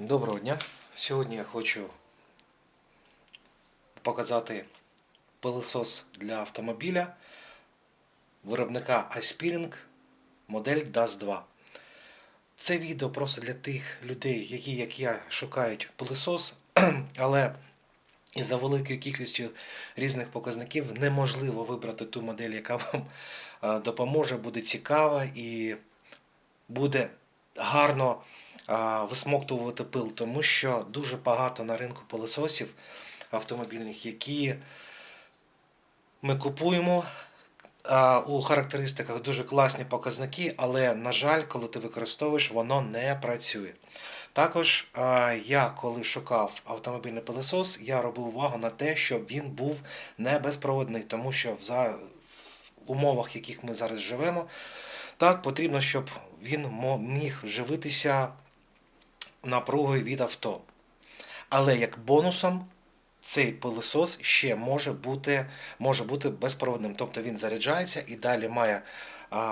Доброго дня! Сьогодні я хочу показати пилосос для автомобіля виробника Aspiring модель DAS 2. Це відео просто для тих людей, які, як я, шукають пилосос, але із-за великої кількості різних показників неможливо вибрати ту модель, яка вам е, допоможе, буде цікава і буде гарно висмоктувати пил, тому що дуже багато на ринку пилососів автомобільних, які ми купуємо. У характеристиках дуже класні показники, але, на жаль, коли ти використовуєш, воно не працює. Також я, коли шукав автомобільний пилосос, я робив увагу на те, щоб він був не безпроводний, тому що в, умовах, в яких ми зараз живемо, так потрібно, щоб він міг живитися напругою від авто. Але як бонусом цей пилосос ще може бути, може бути безпроводним. Тобто він заряджається і далі має,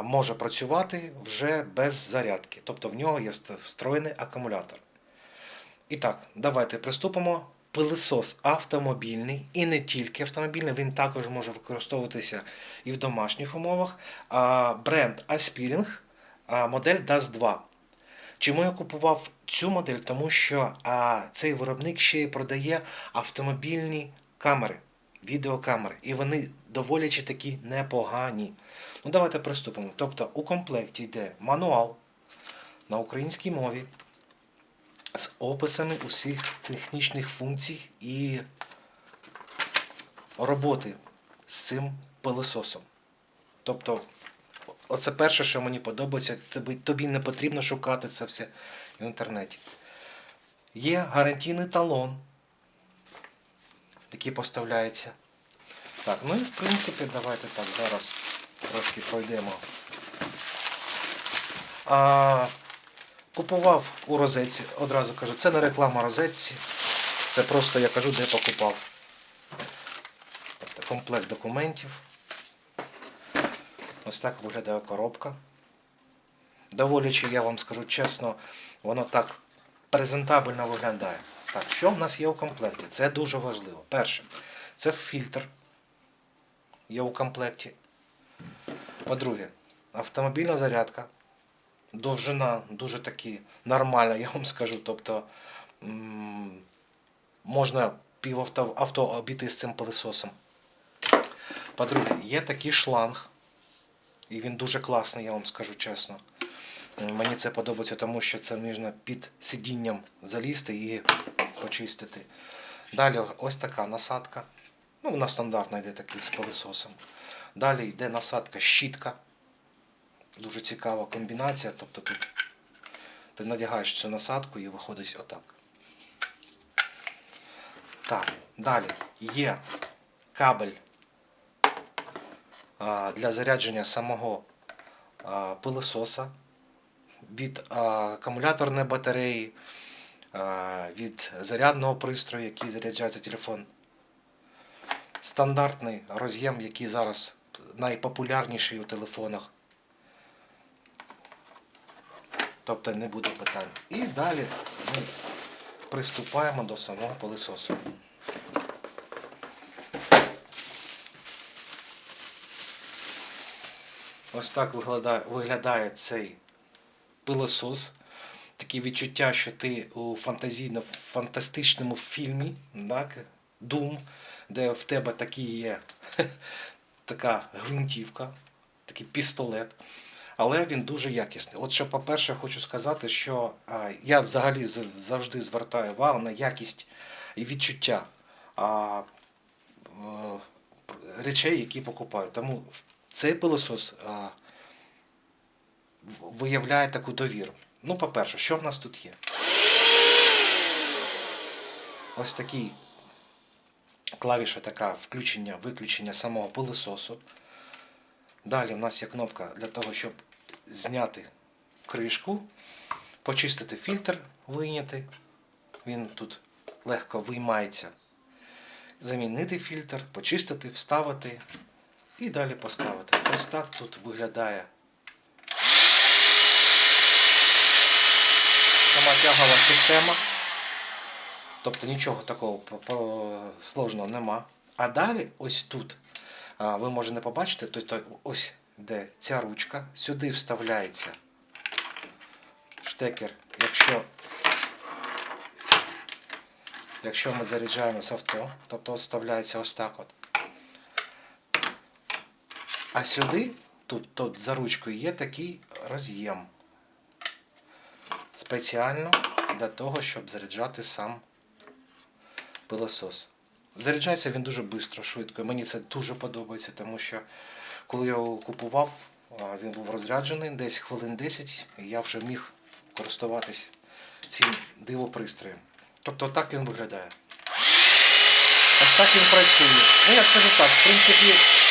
може працювати вже без зарядки. Тобто в нього є встроєний акумулятор. І так, давайте приступимо. Пилисос автомобільний і не тільки автомобільний, він також може використовуватися і в домашніх умовах. Бренд Aspiring, модель DAS 2. Чому я купував цю модель? Тому що а, цей виробник ще й продає автомобільні камери, відеокамери, і вони доволі такі непогані. Ну, давайте приступимо. Тобто у комплекті йде мануал на українській мові з описами усіх технічних функцій і роботи з цим пилососом. Тобто, оце перше, що мені подобається, тобі, тобі не потрібно шукати це все в інтернеті. Є гарантійний талон, який поставляється. Так, ну і в принципі, давайте так зараз трошки пройдемо. А, Купував у розетці, одразу кажу, це не реклама розетці. Це просто я кажу, де покупав. Тобто комплект документів. Ось так виглядає коробка. Доволічи, я вам скажу чесно, воно так презентабельно виглядає. Так, що в нас є у комплекті? Це дуже важливо. Перше, це фільтр. Є у комплекті. По-друге, автомобільна зарядка. Довжина дуже таки нормальна, я вам скажу. Тобто можна пів авто, авто обійти з цим пилососом. По-друге, є такий шланг. І він дуже класний, я вам скажу чесно. Мені це подобається, тому що це можна під сидінням залізти і почистити. Далі ось така насадка. Ну, вона стандартна йде такий з пилососом. Далі йде насадка щітка. Дуже цікава комбінація. Тобто тут ти надягаєш цю насадку і виходить отак. Так, далі є кабель для зарядження самого пилососа від акумуляторної батареї, від зарядного пристрою, який заряджається телефон. Стандартний роз'єм, який зараз найпопулярніший у телефонах. Тобто не буде питань. І далі ми приступаємо до самого пилососу. Ось так виглядає, виглядає цей пилосос. Таке відчуття, що ти у фантазійно фантастичному фільмі, так, Doom, де в тебе такі є така гвинтівка, такий пістолет. Але він дуже якісний. От що, по-перше, хочу сказати, що а, я взагалі завжди звертаю увагу на якість і відчуття а, е, речей, які покупаю. Тому цей пилосос а, виявляє таку довіру. Ну, по-перше, що в нас тут є? Ось такий клавіша така включення, виключення самого пилососу. Далі в нас є кнопка для того, щоб зняти кришку, почистити фільтр, вийняти. Він тут легко виймається. Замінити фільтр, почистити, вставити і далі поставити. Ось так тут виглядає сама тягова система. Тобто нічого такого сложного нема. А далі, ось тут, ви можете побачити, то ось де ця ручка, сюди вставляється штекер, якщо, якщо ми заряджаємо з авто, тобто вставляється ось так от. А сюди, тут, тут за ручкою, є такий роз'єм. Спеціально для того, щоб заряджати сам пилосос. Заряджається він дуже швидко, швидко. Мені це дуже подобається, тому що коли я його купував, він був розряджений десь хвилин 10, і я вже міг користуватись цим дивопристроєм. Тобто так він виглядає. Ось так він працює. Ну, я скажу так, в принципі,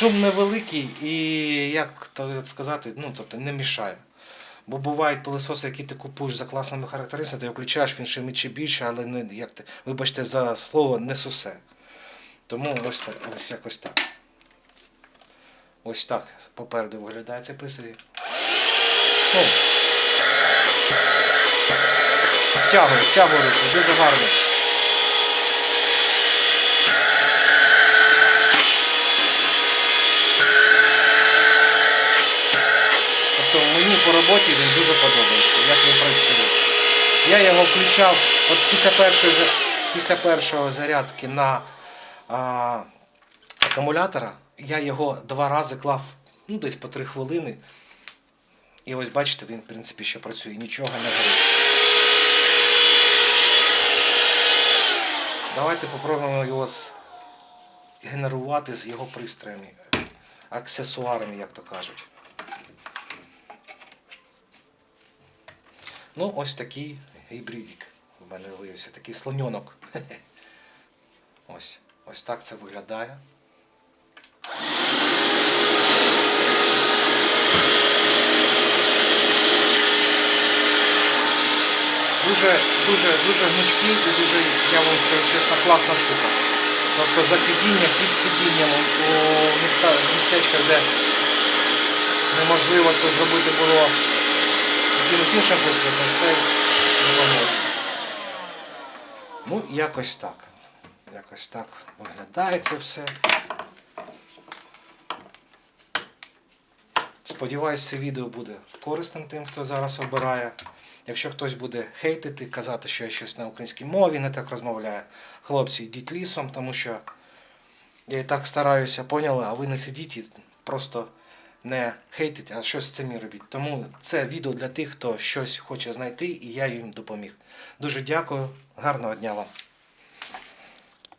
шум невеликий і, як сказати, ну, тобто не мішає. Бо бувають пилососи, які ти купуєш за класними характеристиками, ти його включаєш, він шумить чи більше, але не, як ти, вибачте за слово, не сусе. Тому ось так, ось якось так. Ось так попереду виглядає цей пристрій. Втягує, втягує дуже гарно. Тобто мені по роботі він дуже подобається, як він працює. Я його включав от після першої, після першої зарядки на а, акумулятора, я його два рази клав ну, десь по три хвилини. І ось бачите, він в принципі ще працює, нічого не горить. Давайте попробуємо його генерувати з його пристроями, аксесуарами, як то кажуть. Ну, ось такий гібридик в мене виявився, такий слоньонок. Ось, ось так це виглядає. Дуже, дуже, дуже гнучкий і дуже, я вам скажу чесно, класна штука. Тобто за сидінням, під сидінням у містечках, де неможливо це зробити було якимось іншим пристроєм, це допоможе. Ну, якось так. Якось так виглядає це все. Сподіваюсь, це відео буде корисним тим, хто зараз обирає. Якщо хтось буде хейтити, казати, що я щось на українській мові не так розмовляю, хлопці, йдіть лісом, тому що я і так стараюся, поняли, а ви не сидіть і просто не хейтить, а щось самі робіть. Тому це відео для тих, хто щось хоче знайти, і я їм допоміг. Дуже дякую, гарного дня вам.